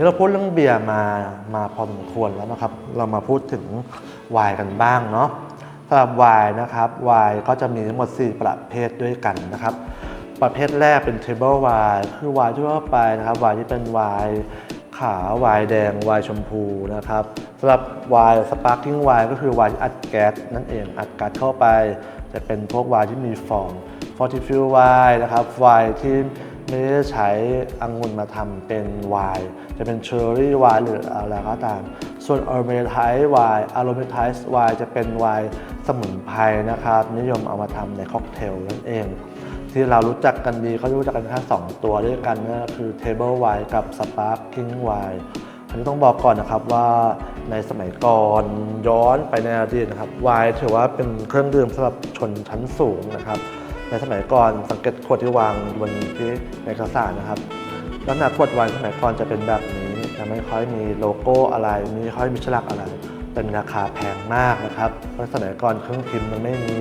นี่เราพูดเรื่องเบียร์มามาพอสมควรแล้วนะครับ เรามาพูดถึงไวน์กันบ้างเนาะสำหรับไวน์นะครับไวน์ก็จะมีทั้งหมด 4 ประเภทด้วยกันนะครับ ประเภทแรกเป็น table wine คือไวน์ทั่วไปนะครับไวน์ที่เป็นไวน์ขาวไวน์แดงไวน์ชมพูนะครับสำหรับไวน์สปาร์กิ้งไวน์ก็คือไวน์อัดแก๊สนั่นเองอัดก๊าซเข้าไป จะเป็นพวกไวน์ที่มีฟองฟอร์ติฟิลไวน์นะครับไวน์ที่ ไม่ได้ใช้องุ่นมาทำเป็นไวน์จะเป็นเชอร์รี่ไวน์หรืออะไรก็ตาม ส่วนอ r ร m เมท i ไวน์อ r ร m เมท i ไวน์จะเป็นไวน์สมุนไพรนะครับ นิยมเอามาทำในค็อกเทลนั่นเอง ที่เรารู้จักกันดีก็รู้จักกันแค่สองตัวด้วยกันนั่นก็คือ Table Wine กับ Sparkling Wine อันนี้ต้องบอกก่อนนะครับว่าในสมัยก่อนย้อนไปในอดีตนะครับไวน์ถือว่าเป็นเครื่องดื่มสำหรับชนชั้นสูงนะครับ ในสมัยก่อนสังเกตขวดที่วางบนที่ในเอกสารนะครับลักษณะขวดวน์สมัยก่อนจะเป็นแบบนี้จะไม่ค่อยมีโลโก้อะไรไม่ค่อยมีฉลากอะไร เป็นราคาแพงมากนะครับเพราะสมัยก่อนเครื่องพิมพ์มันไม่มี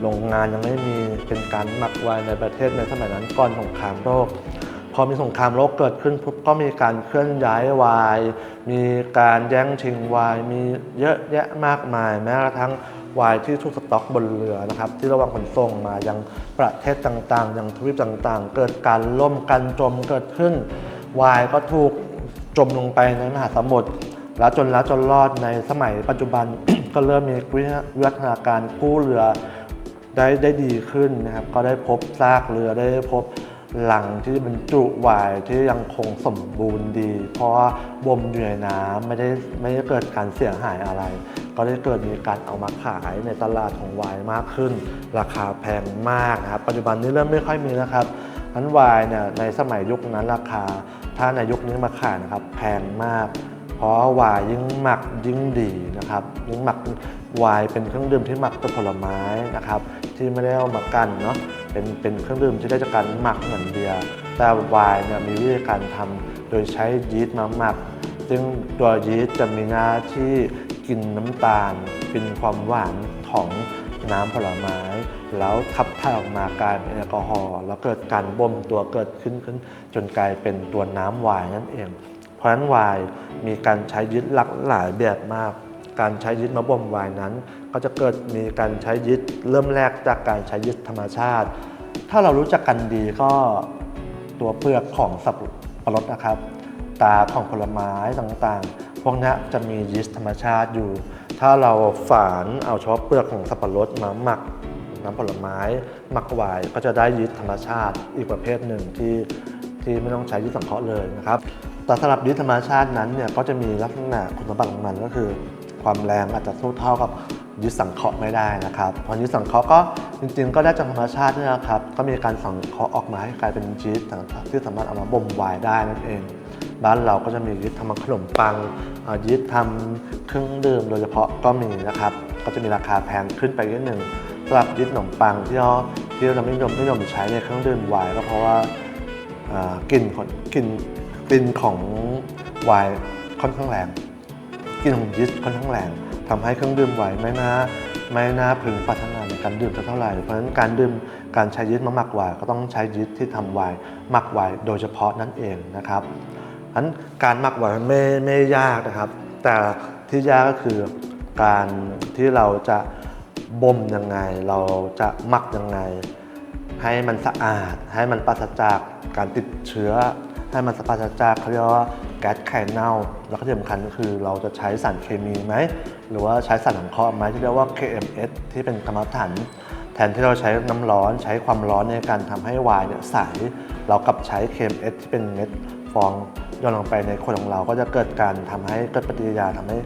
โรงงานยังไม่มีเป็นการหมักไวน์ในประเทศในสมัยนั้นก่อนสงครามโลกพอมีสงครามโลกเกิดขึ้นปุ๊บก็มีการเคลื่อนย้ายวน์มีการแย่งชิงวน์มีเยอะแยะมากมายแม้กระทั่ง วน์ที่ถูกสต็อกบนเรือนะครับที่ระหว่างขนส่งมายังประเทศต่างๆ ยังทวีปต่างๆ เกิดการล่มกันจมเกิดขึ้นวน์ก็ถูกจมลงไปในมหาสมุทรแล้วจนแล้วจนรอดในสมัยปัจจุบันก็เริ่มมีวิวัฒนาการกู้เรือได้ได้ดีขึ้นนะครับ ก็ได้พบซากเรือได้พบ หลังที่บรรจุไวน์ที่ยังคงสมบูรณ์ดี เพราะว่าบ่มอยู่ในน้ำไม่ได้ไม่ได้เกิดการเสียหายอะไร ก็ได้เกิดมีการเอามาขายในตลาดของไวน์มากขึ้น ราคาแพงมากนะครับปัจจุบันนี้เริ่มไม่ค่อยมีนะครับนั้นไวน์เนี่ยในสมัยยุคนั้นราคา ถ้าในยุคนี้มาขายนะครับแพงมาก เพราะวายยิ่งหมักยิ่งดีนะครับยิ่งหมักวายเป็นเครื่องดื่มที่หมักจากผลไม้นะครับที่ไม่ได้เอามากันเนาะ เป็นเป็นเครื่องดื่มที่ได้จากการหมักเหมือนเบียร์แต่วายเนี่ยมีวิธีการทำโดยใช้ยีสต์มาหมัก ซึ่งตัวยีสต์จะมีหน้าที่กินน้ำตาล กินความหวานของน้ำผลไม้ แล้วขับถ่ายออกมากลายเป็นแอลกอฮอล์แล้วเกิดการบ่มตัวเกิดขึ้นขึ้น จนกลายเป็นตัวน้ำไวน์นั่นเอง เพราะฉะนั้นไวน์มีการใช้ยึดหลากหลายแบบมาก การใช้ยึดมาบ่มวน์นั้น ก็จะเกิดมีการใช้ยึดเริ่มแรกจากการใช้ยึดธรรมชาติ ถ้าเรารู้จักกันดีก็ตัวเปลือกของสับปะรดนะครับ ตาของผลไม้ต่างๆ พวกนี้จะมียีสต์ธรรมชาติอยู่ ถ้าเราฝานเอาเฉพาะเปลือกของสับปะรดมาหมักน้ำผลไม้หมักวน์ก็จะได้ยีสต์ธรรมชาติอีกประเภทหนึ่งที่ที่ไม่ต้องใช้ยีสต์สังเคราะห์เลยนะครับแต่สำหรับยีสต์ธรรมชาตินั้นเนี่ยก็จะมีลักษณะคุณสมบัติของมันก็คือ ความแรงอาจจะสู้เท่ากับยีสต์สังเคราะห์ไม่ได้นะครับพราะยีสต์สังเคราะห์ก็จริงๆ ก็ได้จากธรรมชาตินี่แหละครับ ก็มีการสังเคราะห์ออกมาให้กลายเป็นยีสต่างๆที่สามารถเอามาบ่มไวน์ได้นั่นเอง บ้านเราก็จะมียีสต์ทำขนมปังยีสต์ทำเครื่องดื่มโดยเฉพาะก็มีนะครับ ก็จะมีราคาแพงขึ้นไปนิดหนึ่งสำหรับยีสต์ขนมปังที่เราที่เราไม่นิยมไม่นิยมใช้ในเครื่องดื่มไวน์ก็เพราะว่ากลิ่นกลิ่นกลิ่นของไวน์ค่อนข้างแรง กลิ่นของยีสต์ค่อนข้างแรงทำให้เครื่องดื่มไหวไม่น่าไม่น่าพึงปรารถนาในการดื่มเท่าไหร่ เพราะฉะนั้นการดื่มการใช้ยีสต์มาหมักไวน์ก็ต้องใช้ยีสต์ที่ทำไวน์หมักไวน์โดยเฉพาะนั่นเองนะครับฉะนั้นการหมักไวน์ไม่ไม่ยากนะครับ แต่ที่ยากก็คือการที่เราจะบ่มยังไง เราจะหมักยังไง ให้มันสะอาด ให้มันปราศจากการติดเชื้อ ให้มันปราศจากเขาเรียกว่า แก๊สไข่เน่า แล้วก็ที่สำคัญก็คือเราจะใช้สารเคมีไหม หรือว่าใช้สารสังเคราะห์ไหมที่เรียกว่า KMS ที่เป็นกรรมฐานแทนที่เราใช้น้ำร้อนใช้ความร้อนในการทำให้วน์เนี่ยใส เรากลับใช้ KMS ที่เป็นเม็ดฟองย่อนลงไปในขวดของเราก็จะเกิดการทำให้เกิดปฏิกิริยาทำให้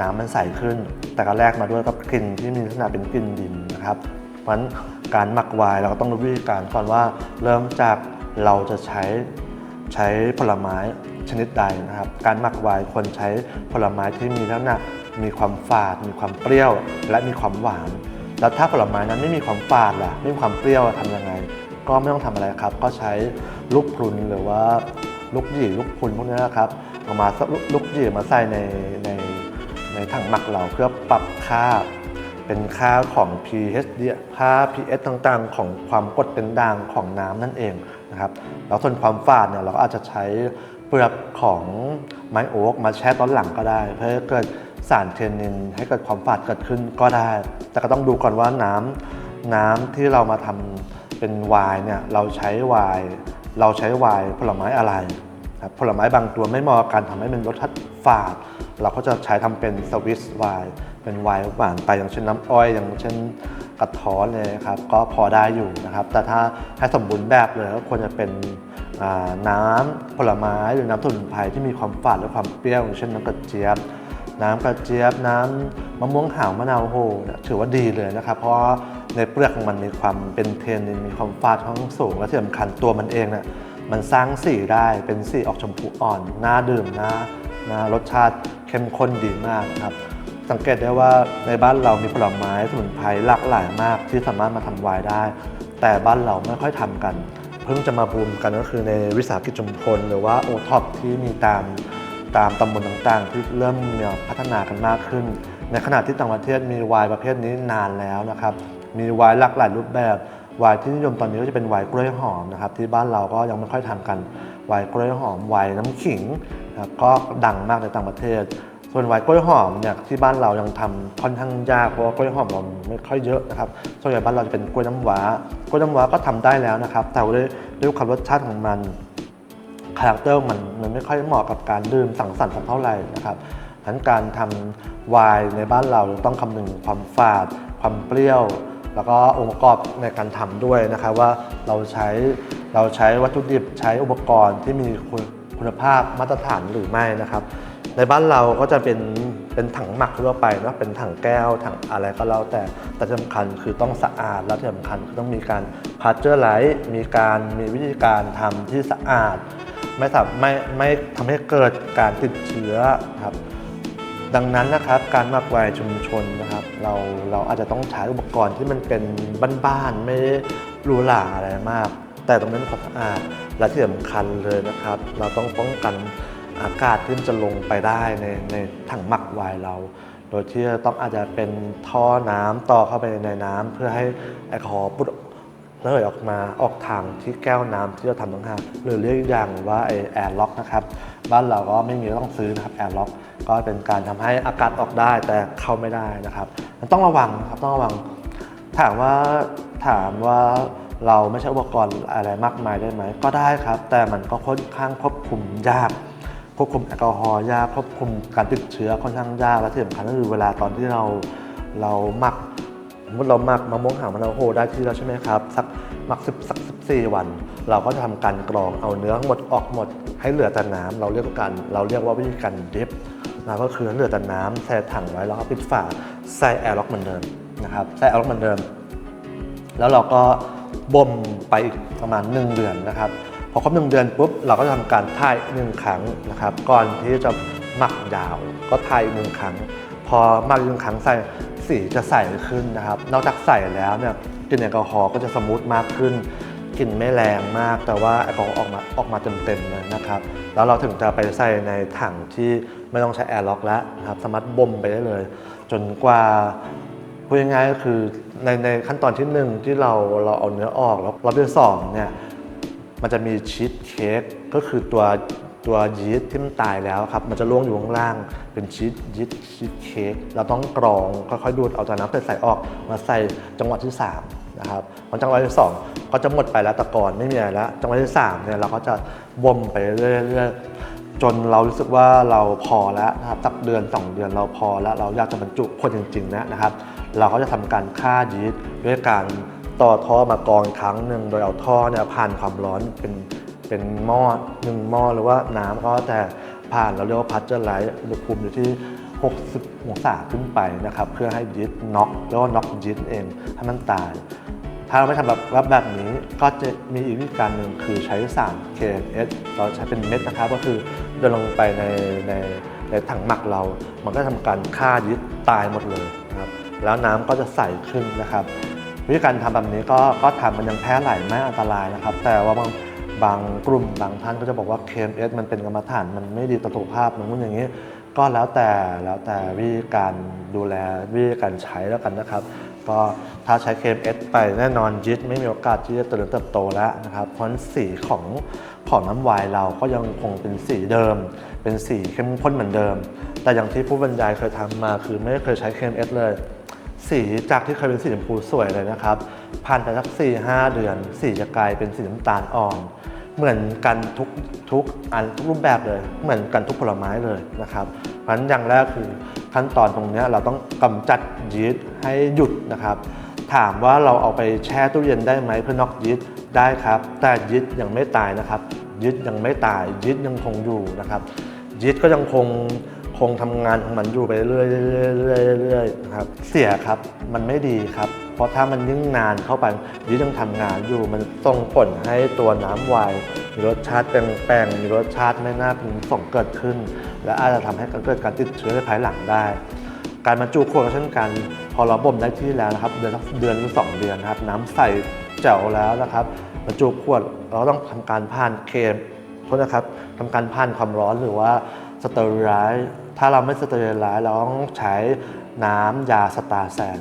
น้ำมันใสขึ้น แต่ก็แลกมาด้วยกับกลิ่นที่มีลักษณะเป็นกลิ่นดินนะครับเพราะฉะนั้นการหมักวน์เราก็ต้องรู้วิธีการก่อนว่าเริ่มจากเราจะใช้ ใช้ผลไม้ชนิดใดนะครับ การหมักไวน์ควรใช้ผลไม้ที่มีลักษณะมีความฝาด มีความเปรี้ยว และมีความหวาน แล้วถ้าผลไม้นั้นไม่มีความฝาดล่ะไม่มีความเปรี้ยวทำยังไง ก็ไม่ต้องทำอะไรครับ ก็ใช้ลูกพรุนหรือว่าลูกหยี่ลูกพรุนพวกนี้นะครับเอามาลูกหยี่มาใส่ในในในถังหมักเราเพื่อปรับค่าเป็นค่าของ pH ค่า pH ต่างๆ ของความกดเป็นด่างของน้ำนั่นเอง นะครับแล้วส่วนความฝาดเนี่ยเราก็อาจจะใช้เปลือกของไม้โอ๊กมาแช่ตอนหลังก็ได้ เพื่อเกิดสารเทนนินให้เกิดความฝาดเกิดขึ้นก็ได้ แต่ก็ต้องดูก่อนว่าน้ำน้ำที่เรามาทำเป็นไวน์เนี่ยเราใช้ไวน์เราใช้ไวน์ผลไม้อะไรครับผลไม้บางตัวไม่เหมาะกับการทำให้มันรสชาติฝาด เราก็จะใช้ทำเป็นสวิสไวน์เป็นไวน์หวานไปอย่างเช่นน้ำอ้อย อย่างเช่น กระท้อนเลยครับก็พอได้อยู่นะครับ แต่ถ้าให้สมบูรณ์แบบเลยก็ควรจะเป็นน้ำผลไม้หรือน้ำสมุนไพรที่มีความฝาดและความเปรี้ยวอย่างเช่นน้ำกระเจี๊ยบ น้ำกระเจี๊ยบ น้ำมะม่วงหาวมะนาวโหเนี่ถือว่าดีเลยนะครับ เพราะในเปลือกของมันมีความเป็นเทนมีความฝาดค่อนข้งสูงและที่สำคัญตัวมันเองเนี่ยมันสร้างสีได้เป็นสีออกชมพูอ่อนน่าดื่มน่าน่ารสชาติเข้มข้นดีมากนะครับ สังเกตได้ว่าในบ้านเรามีผลไม้สมุนไพรหลากหลายมาก ที่สามารถมาทำไวน์ได้ แต่บ้านเราไม่ค่อยทำกัน เพิ่งจะมาบูมกันก็คือในวิสาหกิจชุมชนหรือว่าโอท็อปที่มีตามตามตำบลต่างๆ ที่เริ่มมีพัฒนากันมากขึ้น ในขณะที่ต่างประเทศมีไวน์ประเภทนี้นานแล้วนะครับมีไวน์หลากหลายรูปแบบไวน์ที่นิยมตอนนี้ก็จะเป็นไวน์กล้วยหอมนะครับที่บ้านเราก็ยังไม่ค่อยทำกันไวน์กล้วยหอมไวน์น้ำขิงครับก็ดังมากในต่างประเทศ ส่วนไวน์กล้วยหอมเนี่ยที่บ้านเรายังทำค่อนข้างยากเพราะว่ากล้วยหอมเราไม่ค่อยเยอะนะครับส่วนใหญ่บ้านเราจะเป็นกล้วยน้ำว้ากล้วยน้ำว้าก็ทำได้แล้วนะครับ แต่ด้วยด้วยความรสชาติของมันคาแรคเตอร์มันมันไม่ค่อยเหมาะกับการดื่มสังสรรค์สักเท่าไหร่นะครับฉะนั้นการทำไวน์ในบ้านเราต้องคำนึงความฝาด ความเปรี้ยว แล้วก็องค์ประกอบในการทำด้วยนะครับว่าเราใช้เราใช้วัตถุดิบใช้อุปกรณ์ที่มีคุณภาพมาตรฐานหรือไม่นะครับ ในบ้านเราก็จะเป็นเป็นถังหมักทั่วไปนาะเป็นถังแก้วถังอะไรก็แล้วแต่แต่สำคัญคือต้องสะอาดและที่สำคัญคือต้องมีการพาสเจอร์ไลท์มีการมีวิธีการทำที่สะอาด ไม่สามไม่ไม่ทำให้เกิดการติดเชื้อครับดังนั้นนะครับการหมักไวน์ชุมชนนะครับ เราเราอาจจะต้องใช้อุปกรณ์ที่มันเป็นบ้านๆไม่หรูหราอะไรมาก แต่ตรงนั้นความสะอาดและที่สำคัญเลยนะครับ เราต้องป้องกัน อากาศที่มันจะลงไปได้ในในถังหมักไวน์เรา โดยที่ต้องอาจจะเป็นท่อน้ำต่อเข้าไปในน้ำเพื่อให้แอลกอฮอล์ปุ๊บระเหยออกมาออกทางที่แก้วน้ำที่เราทำต่างหากหรือเรียกอย่างว่าไอแอร์ล็อกนะครับบ้านเราก็ไม่มีต้องซื้อนะครับแอร์ล็อกก็เป็นการทำให้อากาศออกได้แต่เข้าไม่ได้นะครับ มันต้องระวังครับต้องระวัง ถามว่าถามว่าเราไม่ใช่อุปกรณ์อะไรมากมายได้ไหม ก็ได้ครับ แต่มันก็ค่อนข้างควบคุมยาก ควบคุมแอลกอฮอล์ยากควบคุมการติดเชื้อค่อนข้างยากและที่สำคัญก็คือเวลาตอนที่เราเราหมักสมมติเราหมักมะม่วงหาวมะนาวโฮได้ที่แล้วใช่ไหมครับสักหมักสิบสักสิบสี่วัน เราก็จะทำการกรองเอาเนื้อทั้งหมดออกหมด ให้เหลือแต่น้ำเราเรียกกัน เราเรียกว่าวิธีการดิฟนะก็คือเหลือแต่น้ำใส่ถังไว้แล้วก็ปิดฝาใส่แอร์ล็อกเหมือนเดิมนะครับใส่แอร์ล็อกเหมือนเดิม แล้วเราก็บ่มไปอีกประมาณ 1 เดือนนะครับ อครบหนึ่งเดือนปุ๊บเราก็จะทำการถ่ายหนึ่งครั้งนะครับ ก่อนที่จะหมักยาว ก็ถ่ายอีกหนึ่งครั้ง พอหมักหนึ่งครั้งใส่สีจะใสขึ้นนะครับ นอกจากใสแล้วเนี่ยกลิ่นแอลกอฮอล์ก็จะสมูทมากขึ้นกลิ่นไม่แรงมาก แต่ว่าแอลกอฮอล์ออกมาออกมาเต็มๆเลยนะครับ แล้วเราถึงจะไปใส่ในถังที่ไม่ต้องใช้แอร์ล็อกแล้วนะครับ สามารถบ่มไปได้เลย จนกว่าพูดง่ายๆก็คือในในขั้นตอนที่หนึ่งที่เราเราเอาเนื้อออกแล้วรอบที่สองเนี่ย มันจะมีชีสเค้กก็คือตัวตัวยีสต์ที่มันตายแล้วครับ มันจะล่วงอยู่ข้างล่างเป็นชีสยีสต์ชีสเค้กเราต้องกรองค่อยๆดูดเอาจากน้ำใส่ๆออกมาใส่จังหวะที่สามนะครับพอจังหวะที่สองก็จะหมดไปแล้วแตะกอนไม่มีอะไรแล้ว จังหวะที่สามเนี่ยเราก็จะบ่มไปเรื่อยๆจนเรารู้สึกว่าเราพอแล้วนะครับสักเดือน 2 เดือนเราพอแล้วเราอยากจะบรรจุคนจริงๆนะนะครับ เราก็จะทำการฆ่ายีสต์ด้วยการ ต่อท่อมากรองครั้งหนึ่งโดยเอาท่อเนี่ยผ่านความร้อนเป็นเป็นหม้อหนึ่งหม้อหรือว่าน้ำก็แต่ผ่านเราเรียกว่าพัชเจอร์ไลท์อุณหภูมิอยู่ที่ 60 องศาขึ้นไปนะครับ เพื่อให้ยีสต์น็อกแล้วก็น็อกยีสต์เองให้มันตาย ถ้าเราไม่ทำแบบแบบแบบนี้ก็จะมีอีกวิธีการหนึ่งคือใช้สาร KNS เราใช้เป็นเม็ดนะครับก็คือเดินลงไปในในในถังหมักเรา มันก็ทำการฆ่ายีสต์ตายหมดเลยนะครับแล้วน้ำก็จะใสขึ้นนะครับ วิธีการทำแบบนี้ก็ก็ทำมันยังแพ้หลไม่อันตรายนะครับ แต่ว่าบางบางกลุ่มบางท่านก็จะบอกว่า KMS มันเป็นกรรมฐานมันไม่ดีต่อสุขภาพมันนู้นอย่างนี้ ก็แล้วแต่แล้วแต่วิธีการดูแลวิธีการใช้แล้วกันนะครับ ก็ถ้าใช้ KMS ไปแน่นอนยิดไม่มีโอกาสที่จะเจริญเติบโตแล้วนะครับ เพราะสีของของน้ำไวน์เราก็ยังคงเป็นสีเดิม เป็นสีเข้มข้นเหมือนเดิม แต่อย่างที่ผู้บรรยายเคยทำมาคือไม่เคยใช้ KMS เลย สีจากที่เคยเป็นสีชมพูสวยเลยนะครับ ผ่านไปสัก4ีหเดือน สีจะกลายเป็นสีน้ำตาลอ่อน เหมือนกันทุกทุกอันทุกรูปแบบเลย เหมือนกันทุกผลไม้เลยนะครับ เพราะฉะนั้นอย่างแรกคือขั้นตอนตรงนี้เราต้องกำจัดยีสต์ให้หยุดนะครับ ถามว่าเราเอาไปแช่ตู้เย็นได้ไหมเพื่อนอกยีสต์ได้ครับ แต่ยีสต์ยังไม่ตายนะครับยีสต์ยังไม่ตายยีสต์ยังคงอยู่นะครับยีสต์ก็ยังคง คงทำงานของมันอยู่ไปเรื่อยๆเรื่อยๆเรื่อยๆนะครับเสียครับมันไม่ดีครับ เพราะถ้ามันยิ่งนานเข้าไปยีสต์ยังทำงานอยู่มันส่งผลให้ตัวน้ำไวน์มีรสชาติแปลงๆมีรสชาติไม่น่าพึงส่งเกิดขึ้น และอาจจะทำให้เกิดการติดเชื้อในภายหลังได้ การบรรจุขวดก็เช่นกัน พอเราบ่มได้ที่แล้วนะครับ เดือนเดือนหรือสองเดือนนะครับ น้ำใสแจ๋วแล้วนะครับบรรจุขวดเราต้องทำการผ่านเคมโทษนะครับทำการผ่านความร้อนหรือว่าสเตอริไลซ์ ถ้าเราไม่สเตอริไลซ์เราต้องใช้น้ำยาสตาแซน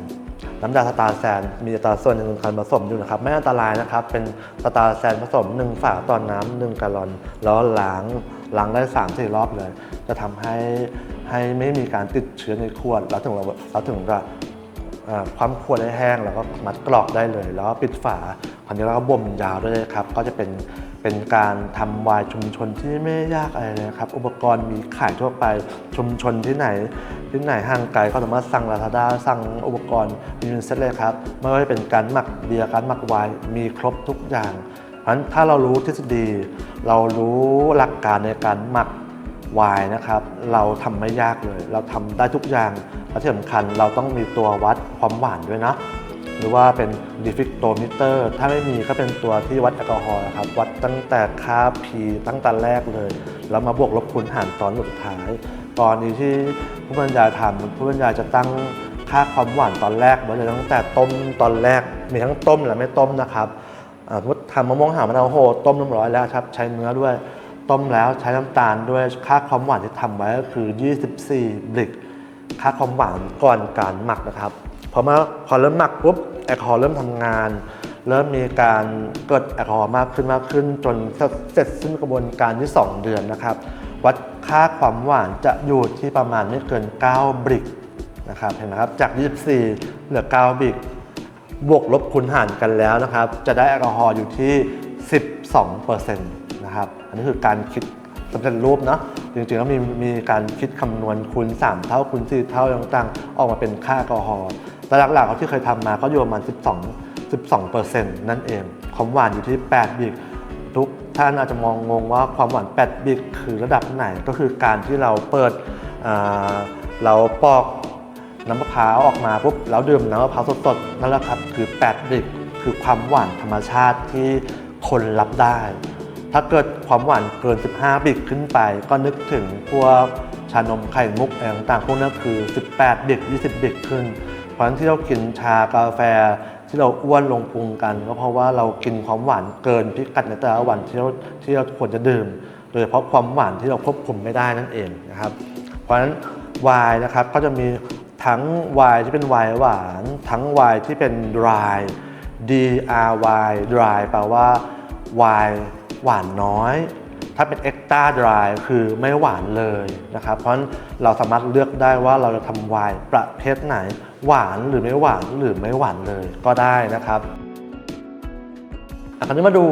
น้ำยาสตาแซนมีอัตราส่วนหนึ่งการผสมอยู่นะครับ ไม่อันตรายนะครับ เป็นสตาแซนผสม 1 ฝาต่อนน้ำหนึ่งกลลอน แล้วล้างล้างได้3ามสี่รอบเลย จะทำให้ให้ไม่มีการติดเชื้อในขวด แล้วถึงเราเราถึงจะความขวดให้แห้ง แล้วก็มัดกรอกได้เลย แล้วปิดฝาคราวนี้เราก็บ่มยาวด้วยครับ ก็จะเป็น เป็นการทำไวน์ชุมชนที่ไม่ยากอะไรเลยครับ อุปกรณ์มีขายทั่วไปชุมชนที่ไหน ที่ไหนห่างไกลก็สามารถสั่งลาซาด้าสั่งอุปกรณ์มีเป็นเซ็ตเลยครับไม่ว่าจะเป็นการหมักเบียร์การหมักไวน์มีครบทุกอย่างเพราะฉะนั้นถ้าเรารู้ทฤษฎี เรารู้หลักการในการหมักไวน์นะครับ เราทำไม่ยากเลย เราทำได้ทุกอย่างและที่สำคัญเราต้องมีตัววัดความหวานด้วยนะ หรือว่าเป็นดิฟิกโตมิเตอร์ ถ้าไม่มีก็เป็นตัวที่วัดแอลกอฮอล์นะครับ วัดตั้งแต่ค่า P ตั้งแต่แรกเลย แล้วมาบวกลบคูณหารตอนสุดท้าย ตอนนี้ที่ผู้บรรยายทำผู้บรรยายจะตั้งค่าความหวานตอนแรกไว้เลยตั้งแต่ต้มตอนแรก มีทั้งต้มและไม่ต้มนะครับสมมติทำมะม่วงหาวมะนาวโหต้มเรียบร้อยแล้วครับ ใช้เนื้อด้วย ต้มแล้วใช้น้ำตาลด้วยค่าความหวานที่ทำไว้ก็คือ 24บริกค่าความหวานก่อนการหมักนะครับ พอมาพอเริ่มหมักปุ๊บแอลกอฮอล์เริ่มทำงาน เริ่มมีการเกิดแอลกอฮอล์มากขึ้นมากขึ้น จนเสร็จสิ้นกระบวนการที่ 2 เดือนนะครับ วัดค่าความหวานจะอยู่ที่ประมาณไม่เกิน 9 บริกนะครับเห็นไหมครับจาก 24 เหลือ 9 บริกบวกลบคูณหารกันแล้วนะครับ จะได้แอลกอฮอล์อยู่ที่ 12%นะครับ อันนี้คือการคิดสำเร็จรูปเนาะจริงๆแล้วมีมีการคิดคำนวณคูณ 3 เท่าคูณ 4 เท่าต่างๆ ออกมาเป็นค่าแอลกอฮอล์ แต่หลักๆที่เคยทำมาก็อยู่ประมาณ 12 12%นั่นเอง ความหวานอยู่ที่8บิกทุกท่านอาจจะมองงงว่าความหวาน8บิกคือระดับไหนก็คือการที่เราเปิดเราปอกน้ำมะพร้าวออกมาปุ๊บแล้วดื่มน้ำมะพร้าวสดๆนั่นแหละครับคือ8บิกคือความหวานธรรมชาติที่คนรับได้ ถ้าเกิดความหวานเกิน 15 บิกขึ้นไป ก็นึกถึงพวกชานมไข่มุกอะไรต่างๆพวกนั้นคือ 18 บิก 20 บิกขึ้น เพราะฉะนั้นที่เรากินชากาแฟที่เราอ้วนลงพุงกัน ก็เพราะว่าเรากินความหวานเกินพิกัดในแต่ละวันที่เราที่เราควรจะดื่ม โดยเฉพาะความหวานที่เราควบคุมไม่ได้นั่นเองนะครับ เพราะฉะนั้นไวน์นะครับก็จะมีทั้งไวน์ที่เป็นไวน์หวาน ทั้งไวน์ที่เป็น dry D R Y dry แปลว่าไวน์หวานน้อย ถ้าเป็น extra dry คือไม่หวานเลยนะครับ เพราะฉะนั้นเราสามารถเลือกได้ว่าเราจะทำไวน์ประเภทไหน หวานหรือไม่หวานหรือไม่หวานเลยก็ได้นะครับอะคราวนี้มาดู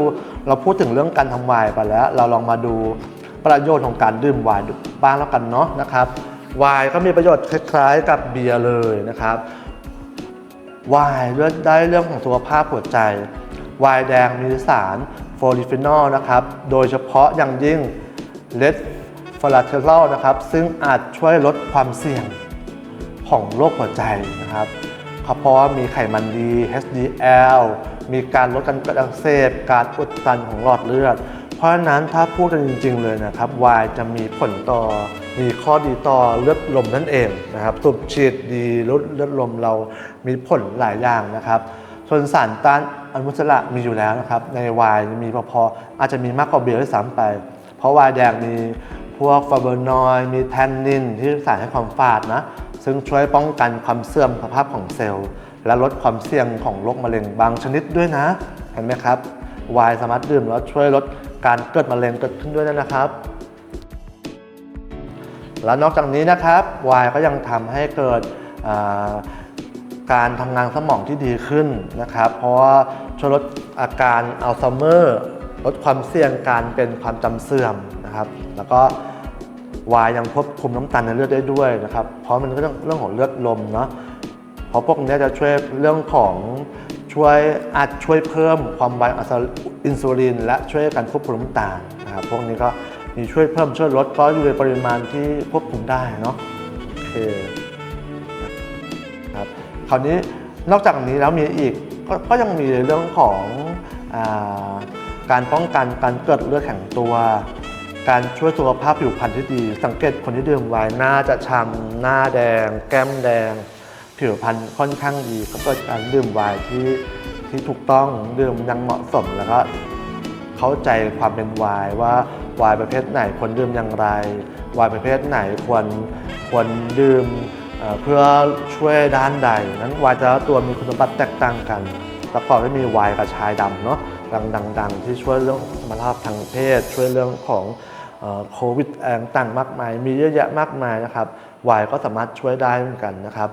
เราพูดถึงเรื่องการทำไวน์ไปแล้ว เราลองมาดูประโยชน์ของการดื่มไวน์บ้างแล้วกันเนาะนะครับไวน์ก็มีประโยชน์คล้ายๆ กับเบียร์เลยนะครับไวน์ได้เรื่องของสุขภาพหัวใจไวน์แดงมีสาร ฟลิฟินอลนะครับ โดยเฉพาะอย่างยิ่งเลดฟลาเทอรอลนะครับ ซึ่งอาจช่วยลดความเสี่ยงของโรคหัวใจนะครับเพราะว่ามีไขมันดี HDL มีการลดการเกิดอักเสบ การอุดตันของหลอดเลือด เพราะฉะนั้นถ้าพูดกันจริง ๆ เลยนะครับวน์จะมีผลต่อมีข้อดีต่อเลือดลมนั่นเองนะครับสูบฉีดดีลดเลือดลมเรามีผลหลายอย่างนะครับ ส่วนสารต้านอนุมูลอิสระมีอยู่แล้วนะครับ ในไวน์มีพอๆอาจจะมีมากกว่าเบียร์ด้วยซ้ำไป เพราะไวน์แดงมีพวกฟลาโวนอยด์มีแทนนินที่สารให้ความฝาดนะ ซึ่งช่วยป้องกันความเสื่อมสภาพของเซลล์ และลดความเสี่ยงของโรคมะเร็งบางชนิดด้วยนะ เห็นไหมครับไวน์สามารถดื่มแล้วช่วยลดการเกิดมะเร็งเกิดขึ้นด้วยนะครับ แล้วนอกจากนี้นะครับไวน์ก็ยังทำให้เกิดอ การทำงานสมองที่ดีขึ้นนะครับ เพราะว่าช่วยลดอาการอัลไซเมอร์ลดความเสี่ยงการเป็นความจำเสื่อมนะครับ แล้วก็วายยังควบคุมน้ำตาลในเลือดได้ด้วยนะครับ เพราะมันก็เรื่องเรื่องของเลือดลมเนาะเพราะพวกนี้จะช่วยเรื่องของช่วยอาจช่วยเพิ่มความไวอินซูลิน และช่วยการควบคุมน้ำตาลนะครับพวกนี้ก็มีช่วยเพิ่มช่วยลดก็อยู่ในปริมาณที่ควบคุมได้เนาะโอเค คราวนี้นอกจากนี้แล้วมีอีกกก็ยังมีเรื่องของอาการป้องกันการเกิดเลือดแข็งตัว การช่วยสุขภาพผิวพรรณที่ดี สังเกตคนที่ดื่มไวน์หน้าจะช้ำหน้าแดง แก้มแดง ผิวพรรณค่อนข้างดีก็เกิดการดื่มไวน์ที่ที่ถูกต้องดื่มยังเหมาะสมแล้วก็เข้าใจความเป็นไวน์ว่าไวน์ประเภทไหนควรดื่มอย่างไรไวน์ประเภทไหนควรควรดื่ม เพื่อช่วยด้านใด นั้นวายแต่ละตัวมีคุณสมบัติแตกต่างกันประกอบด้วยมีวายกระชายดำเนาะดังๆๆที่ช่วยเรื่องสมรรถภาพทางเพศ ช่วยเรื่องของโควิดแองต่างๆมากมาย มีเยอะแยะมากมายนะครับวายก็สามารถช่วยได้เหมือนกันนะครับ